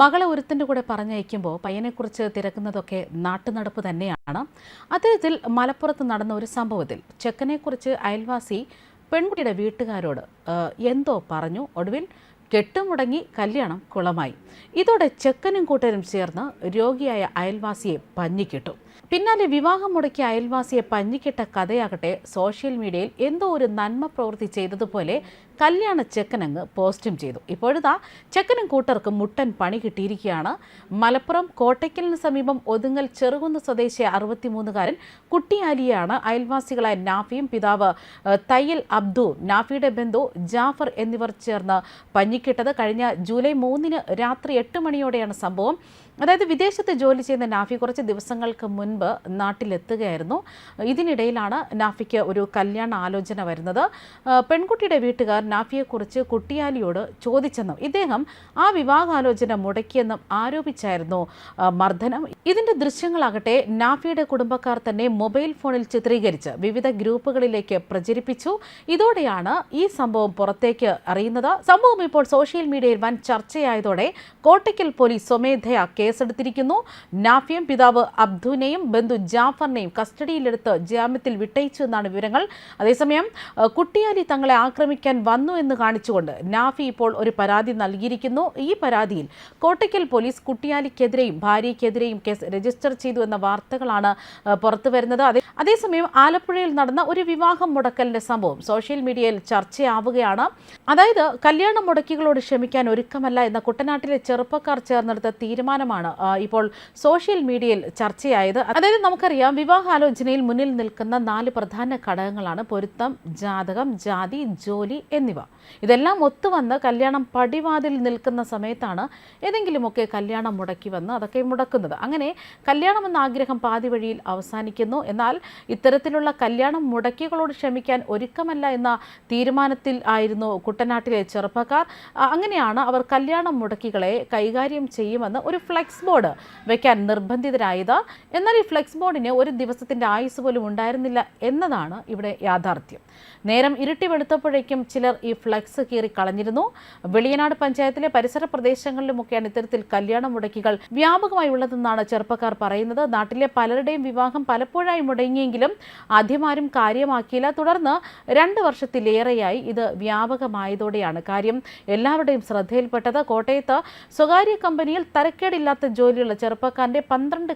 മകളെ ഒരുത്തിന്റെ കൂടെ പറഞ്ഞയക്കുമ്പോൾ പയ്യനെക്കുറിച്ച് തിരക്കുന്നതൊക്കെ നാട്ടുനടപ്പ് തന്നെയാണ്. അത്തരത്തിൽ മലപ്പുറത്ത് നടന്ന ഒരു സംഭവത്തിൽ ചെക്കനെക്കുറിച്ച് അയൽവാസി പെൺകുട്ടിയുടെ വീട്ടുകാരോട് എന്തോ പറഞ്ഞു. ഒടുവിൽ കെട്ടുമുടങ്ങി കല്യാണം കുളമായി. ഇതോടെ ചെക്കനും കൂട്ടരും ചേർന്ന് രോഗിയായ അയൽവാസിയെ പഞ്ഞിക്കിട്ടു. പിന്നാലെ വിവാഹം മുടക്കിയ അയൽവാസിയെ പഞ്ഞിക്കിട്ട കഥയാകട്ടെ സോഷ്യൽ മീഡിയയിൽ എന്തോ ഒരു നന്മ പ്രവൃത്തി ചെയ്തതുപോലെ കല്യാണ ചെക്കനങ്ങ് പോസ്റ്റും ചെയ്തു. ഇപ്പോഴിതാ ചെക്കനും കൂട്ടർക്ക് മുട്ടൻ പണി കിട്ടിയിരിക്കുകയാണ്. മലപ്പുറം കോട്ടയ്ക്കലിന് സമീപം ഒതുങ്ങൽ ചെറുകുന്ന് സ്വദേശി അറുപത്തിമൂന്നുകാരൻ കുട്ടിയാലിയാണ് അയൽവാസികളായ നാഫിയും പിതാവ് തയ്യൽ അബ്ദു നാഫിയുടെ ബന്ധു ജാഫർ എന്നിവർ ചേർന്ന് പഞ്ഞിക്കിട്ടത്. കഴിഞ്ഞ ജൂലൈ മൂന്നിന് രാത്രി എട്ട് മണിയോടെയാണ് സംഭവം. അതായത് വിദേശത്ത് ജോലി ചെയ്യുന്ന നാഫി കുറച്ച് ദിവസങ്ങൾക്ക് മുൻപ് നാട്ടിലെത്തുകയായിരുന്നു. ഇതിനിടയിലാണ് നാഫിക്ക് ഒരു കല്യാണ ആലോചന വരുന്നത് പെൺകുട്ടിയുടെ വീട്ടുകാർ നാഫിയെക്കുറിച്ച് കുട്ടിയാലിയോട് ചോദിച്ചെന്നും ഇദ്ദേഹം ആ വിവാഹാലോചന മുടക്കിയെന്നും ആരോപിച്ചായിരുന്നു. മർദ്ദനം. ഇതിന്റെ ദൃശ്യങ്ങളാകട്ടെ നാഫിയുടെ കുടുംബക്കാർ തന്നെ മൊബൈൽ ഫോണിൽ ചിത്രീകരിച്ച് വിവിധ ഗ്രൂപ്പുകളിലേക്ക് പ്രചരിപ്പിച്ചു. ഇതോടെയാണ് ഈ സംഭവം പുറത്തേക്ക് അറിയുന്നത്. സംഭവം ഇപ്പോൾ സോഷ്യൽ മീഡിയയിൽ വൻ ചർച്ചയായതോടെ കോട്ടയ്ക്കൽ പോലീസ് സ്വമേധയാ കേസെടുത്തിരിക്കുന്നു. നാഫിയും പിതാവ് അബ്ദുവിനെയും ബന്ധു ജാഫറിനെയും കസ്റ്റഡിയിലെടുത്ത് ജാമ്യത്തിൽ വിട്ടയച്ചു എന്നാണ് വിവരങ്ങൾ. അതേസമയം കുട്ടിയാലി തങ്ങളെ ആക്രമിക്കാൻ വന്നു എന്ന് കാണിച്ചുകൊണ്ട് നാഫി ഇപ്പോൾ ഒരു പരാതി നൽകിയിരിക്കുന്നു. ഈ പരാതിയിൽ കോട്ടയ്ക്കൽ പോലീസ് കുട്ടിയാലിക്കെതിരെയും ഭാര്യയ്ക്കെതിരെയും കേസ് രജിസ്റ്റർ ചെയ്തു എന്ന വാർത്തകളാണ് പുറത്തു വരുന്നത്. അതേസമയം ആലപ്പുഴയിൽ നടന്ന ഒരു വിവാഹം മുടക്കലിന്റെ സംഭവം സോഷ്യൽ മീഡിയയിൽ ചർച്ചയാവുകയാണ്. അതായത് കല്യാണ മുടക്കികളോട് ക്ഷമിക്കാൻ ഒരുക്കമല്ല എന്ന കുട്ടനാട്ടിലെ ചെറുപ്പക്കാർ ചേർന്നെടുത്ത തീരുമാനമാണ് ഇപ്പോൾ സോഷ്യൽ മീഡിയയിൽ ചർച്ചയായത്. അതായത് നമുക്കറിയാം വിവാഹാലോചനയിൽ മുന്നിൽ നിൽക്കുന്ന നാല് പ്രധാന ഘടകങ്ങളാണ് പൊരുത്തം ജാതകം ജാതി ജോലി എന്നിവ. ഇതെല്ലാം ഒത്തുവന്ന് കല്യാണം പടിവാതിൽ നിൽക്കുന്ന സമയത്താണ് ഏതെങ്കിലുമൊക്കെ കല്യാണം മുടക്കി വന്ന് അതൊക്കെ മുടക്കുന്നത്. അങ്ങനെ കല്യാണം എന്ന ആഗ്രഹം പാതി വഴിയിൽ അവസാനിക്കുന്നു. എന്നാൽ ഇത്തരത്തിലുള്ള കല്യാണം മുടക്കികളോട് ക്ഷമിക്കാൻ ഒരുക്കമല്ല എന്ന തീരുമാനത്തിൽ ആയിരുന്നു കുട്ടനാട്ടിലെ ചെറുപ്പക്കാർ. അങ്ങനെയാണ് അവർ കല്യാണം മുടക്കികളെ കൈകാര്യം ചെയ്യുമെന്ന് ഒരു ഫ്ലെക്സ് ബോർഡ് വെക്കാൻ നിർബന്ധിതരായത്. എന്നാൽ ഈ ഫ്ലെക്സ് ബോർഡിന് ഒരു ദിവസത്തിന്റെ ആയുസ് പോലും ഉണ്ടായിരുന്നില്ല എന്നതാണ് ഇവിടെ യാഥാർത്ഥ്യം. നേരം ഇരുട്ടി വെളുത്തപ്പോഴേക്കും ചിലർ ഈ ഫ്ലെക്സ് കീറി കളഞ്ഞിരുന്നു. വെളിയനാട് പഞ്ചായത്തിലെ പരിസര പ്രദേശങ്ങളിലുമൊക്കെയാണ് ഇത്തരത്തിൽ കല്യാണ മുടക്കികൾ വ്യാപകമായി ഉള്ളതെന്നാണ് ചെറുപ്പക്കാർ പറയുന്നത്. നാട്ടിലെ പലരുടെയും വിവാഹം പലപ്പോഴായി മുടങ്ങിയെങ്കിലും ആദ്യമാരും കാര്യമാക്കിയില്ല. തുടർന്ന് രണ്ട് വർഷത്തിലേറെയായി ഇത് വ്യാപകമായതോടെയാണ് കാര്യം. എല്ലാവരുടെയും ശ്രദ്ധയിൽപ്പെട്ടത് കോട്ടയത്ത് സ്വകാര്യ കമ്പനിയിൽ തരക്കേടില്ലാത്ത ജോലിയുള്ള ചെറുപ്പക്കാരന്റെ പന്ത്രണ്ട്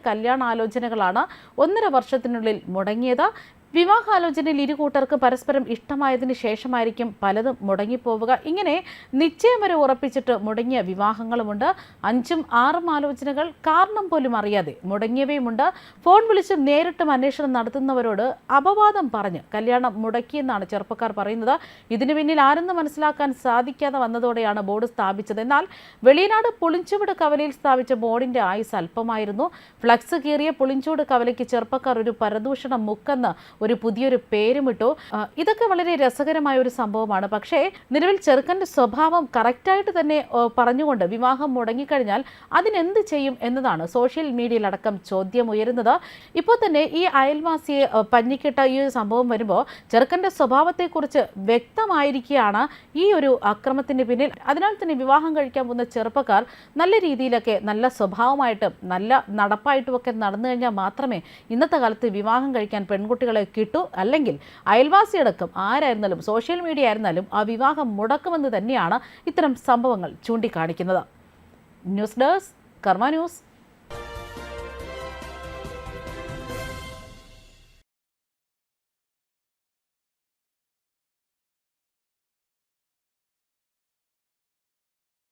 കല്യാണാലോചനകളാണ് ഒന്നര വർഷത്തിനുള്ളിൽ മുടങ്ങിയത്. വിവാഹാലോചനയിൽ ഇരു കൂട്ടർക്ക് പരസ്പരം ഇഷ്ടമായതിനു ശേഷമായിരിക്കും പലതും മുടങ്ങിപ്പോവുക. ഇങ്ങനെ നിശ്ചയം വരെ ഉറപ്പിച്ചിട്ട് മുടങ്ങിയ വിവാഹങ്ങളുമുണ്ട്. അഞ്ചും ആറും ആലോചനകൾ കാരണം പോലും അറിയാതെ മുടങ്ങിയവയുമുണ്ട്. ഫോൺ വിളിച്ച് നേരിട്ടും അന്വേഷണം നടത്തുന്നവരോട് അപവാദം പറഞ്ഞ് കല്യാണം മുടക്കിയെന്നാണ് ചെറുപ്പക്കാർ പറയുന്നത്. ഇതിനു പിന്നിൽ ആരെന്ന് മനസ്സിലാക്കാൻ സാധിക്കാതെ വന്നതോടെയാണ് ബോർഡ് സ്ഥാപിച്ചത്. എന്നാൽ വെളിയനാട് പുളിഞ്ചുവിട് കവലയിൽ സ്ഥാപിച്ച ബോർഡിന്റെ ആയുസ് അല്പമായിരുന്നു. ഫ്ലക്സ് കീറിയ പുളിഞ്ചൂട് കവലയ്ക്ക് ചെറുപ്പക്കാർ ഒരു പരദൂഷണം മുക്കെന്ന് ഒരു പുതിയൊരു പേരുമിട്ടു ഇതൊക്കെ വളരെ രസകരമായ ഒരു സംഭവമാണ്. പക്ഷേ നിലവിൽ ചെറുക്കന്റെ സ്വഭാവം കറക്റ്റായിട്ട് തന്നെ പറഞ്ഞുകൊണ്ട് വിവാഹം മുടങ്ങിക്കഴിഞ്ഞാൽ അതിനെന്ത് ചെയ്യും എന്നതാണ് സോഷ്യൽ മീഡിയയിലടക്കം ചോദ്യം ഉയരുന്നത്. ഇപ്പോൾ തന്നെ ഈ അയൽവാസിയെ പഞ്ഞിക്കിട്ട ഈ ഒരു സംഭവം വരുമ്പോൾ ചെറുക്കന്റെ സ്വഭാവത്തെക്കുറിച്ച് വ്യക്തമായിരിക്കുകയാണ് ഈ ഒരു അക്രമത്തിന് പിന്നിൽ. അതിനാൽ തന്നെ വിവാഹം കഴിക്കാൻ പോകുന്ന ചെറുപ്പക്കാർ നല്ല രീതിയിലൊക്കെ നല്ല സ്വഭാവമായിട്ടും നല്ല നടപ്പായിട്ടും ഒക്കെ നടന്നു കഴിഞ്ഞാൽ മാത്രമേ ഇന്നത്തെ കാലത്ത് വിവാഹം കഴിക്കാൻ പെൺകുട്ടികളെ കിട്ടൂ. അല്ലെങ്കിൽ അയൽവാസിയടക്കം ആരായിരുന്നാലും സോഷ്യൽ മീഡിയ ആയിരുന്നാലും ആ വിവാഹം മുടക്കുമെന്ന് തന്നെയാണ് ഇത്തരം സംഭവങ്ങൾ ചൂണ്ടിക്കാണിക്കുന്നത്. News desk Karma news.